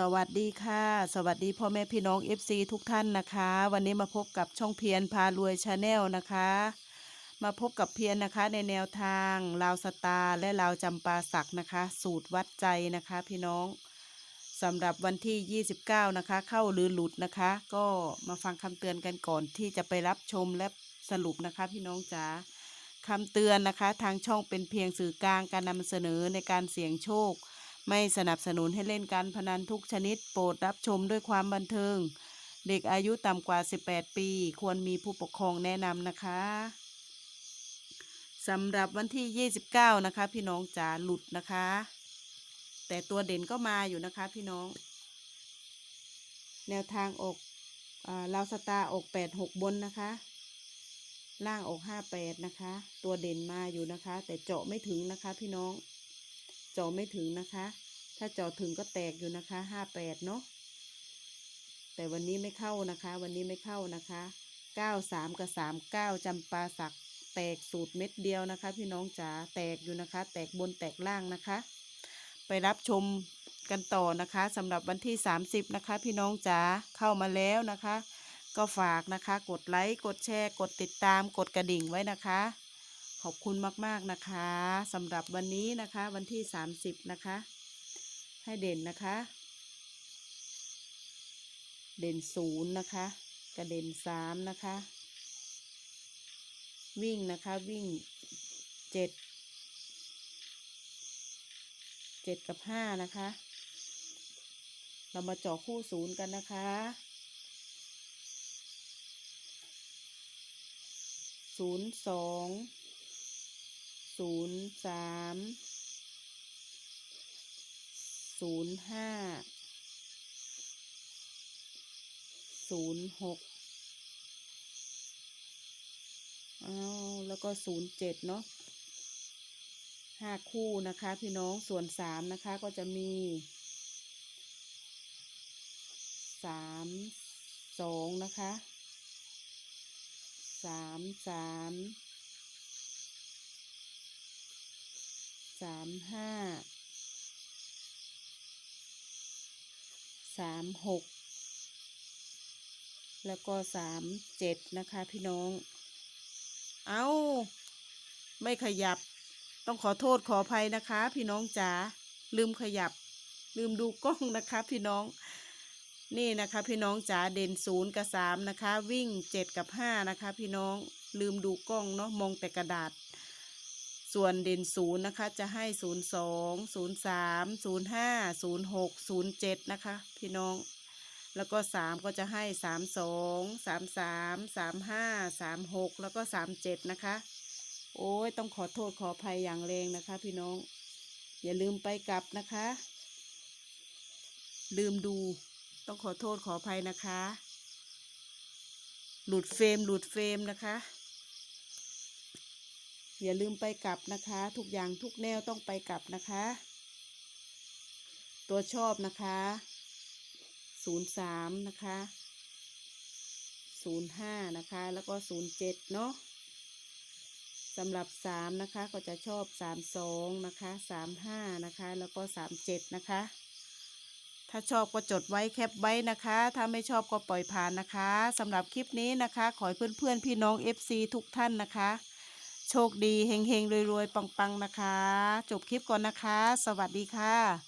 สวัสดีค่ะ สวัสดีพ่อแม่พี่น้อง FC ทุกท่านนะคะ วันนี้มาพบกับช่องเพียรพารวยชาแนลนะคะ มาพบกับเพียรนะคะในแนวทางลาวสตาร์และลาวจำปาสักนะคะ สูตรวัดใจนะคะพี่น้องสำหรับวันที่ 29 นะคะ เข้าหรือหลุดนะคะ ก็มาฟังคำเตือนกันก่อนที่จะไปรับชมและสรุปนะคะ พี่น้องจ๋าคำเตือนนะคะ ทางช่องเป็นเพียงสื่อกลางการนำเสนอในการเสี่ยงโชค ไม่สนับสนุนให้เล่นการพนันทุกชนิด โปรดรับชมด้วยความบันเทิง เด็กอายุต่ำกว่า 18 ปี ควรมีผู้ปกครองแนะนำนะคะสำหรับวันที่ 29 นะคะ พี่น้องจ๋าหลุดนะคะ แต่ตัวเด่นก็มาอยู่นะคะ พี่น้อง แนวทางอกอลาวสตาออก 86 บนนะคะ ล่างออก 58 นะคะ ตัวเด่นมาอยู่นะคะ แต่เจาะไม่ถึงนะคะ พี่น้อง จาะไม่ถึงนะคะ ถ้าจาะถึงก็แตกอยู่นะคะห้าแปดเนาะแต่วันนี้ไม่เข้านะคะ วันนี้ไม่เข้านะคะเก้าสามกับสามเก้าจำปาสักแตกสูตรเม็ดเดียวนะคะ พี่น้องจ๋าแตกอยู่นะคะ แตกบนแตกล่างนะคะ ไปรับชมกันต่อนะคะสำหรับวันที่ 30 นะคะ พี่น้องจ๋าเข้ามาแล้วนะคะ ก็ฝากนะคะ กดไลค์กดแชร์ กดติดตามกดกระดิ่งไว้นะคะ อบคุณมาก ๆ นะคะสำหรับวันนี้นะคะ วันที่ 30 นะคะ ให้เด่นนะคะ เด่นศูนย์นะคะกระเด่นสามนะคะ วิ่งนะคะวิ่งเจ็ดเจ็ดกับห้านะคะ เรามาเจาะคู่ศูนย์กันนะคะศูนย์สอง ศูนย์สามศูนย์ห้าศูนย์หกเอาแล้วก็ศูนย์เจ็ดเนาะห้าคู่นะคะพี่น้องส่วนสามนะคะก็จะมีสามสองนะคะสามสาม สามห้าสามหกแล้วก็สามเจ็ดนะคะพี่น้อง เอาไม่ขยับ ต้องขอโทษขออภัยนะคะ พี่น้องจ๋าลืมขยับ ลืมดูกล้องนะคะ พี่น้อง นี่นะคะพี่น้องจ๋าเด่นศูนย์กับสามนะคะ วิ่งเจ็ดกับห้านะคะ พี่น้องลืมดูกล้องเนาะมองแต่กระดาษ ส่วนเด่นศูนย์นะคะ จะให้ศูนย์สองศูนย์สามศูนย์ห้าศูนย์หกศูนย์เจ็ดนะคะ พี่น้อง แล้วก็สามก็จะให้สามสองสามสามสามห้าสามหกแล้วก็สามเจ็ดนะคะ โอ้ยต้องขอโทษขออภัยอย่างแรงนะคะ พี่น้อง อย่าลืมไปกลับนะคะ ลืมดูต้องขอโทษขออภัยนะคะ หลุดเฟรมหลุดเฟรมนะคะ อย่าลืมไปกลับนะคะ ทุกอย่างทุกแนวต้องไปกลับนะคะ ตัวชอบนะคะศูนย์สามนะคะศูนย์ห้านะคะ แล้วก็ศูนย์เจ็ดเนาะสำหรับสามนะคะ ก็จะชอบสามสองนะคะสามห้านะคะ แล้วก็สามเจ็ดนะคะ ถ้าชอบก็จดไว้แคปไว้นะคะ ถ้าไม่ชอบก็ปล่อยผ่านนะคะสำหรับคลิปนี้นะคะ ขอให้เพื่อนๆ พี่น้อง FC ทุกท่านนะคะ โชคดีเฮงๆรวยๆปังๆนะคะ จบคลิปก่อนนะคะ สวัสดีค่ะ